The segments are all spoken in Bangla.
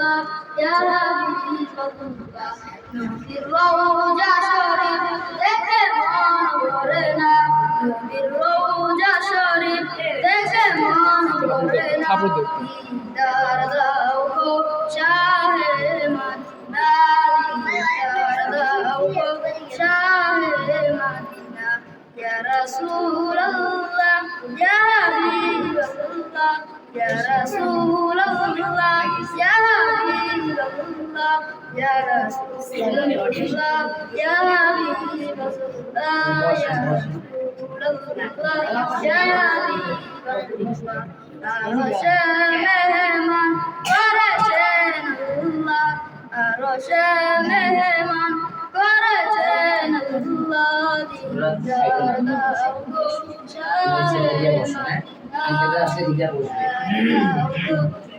রাসূলুল্লাহ ইয়া হাবিবাল্লাহ নবীর রওজা শরীফ দেখে মন ভরে না নবীর রওজা শরীফ দেখে মন ভরে না দিদার দাও গো শাহে মদিনা দিদার দাও গো শাহে মদিনা ইয়া রাসূলুল্লাহ ইয়া হাবিবাল্লাহ ইয়া রাসূলুল্লাহ হাবিবাল্লাহ ইয়া রাসূলুল্লাহ ইয়া হাবিবাল্লাহ ইয়া রাসূলুল্লাহ ইয়া হাবিবাল্লাহ আরশে মেহমান করেছেন আল্লাহ আরশে মেহমান করেছেন আল্লাহ দিদার দাও গো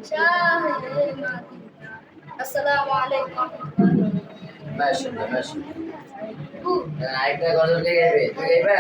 শাহে মদিনা আসসালামু আলাইকুম। মাশাআল্লাহ মাশাআল্লাহ আরেকটা গজল কে গাইবে? তুই গাইবা?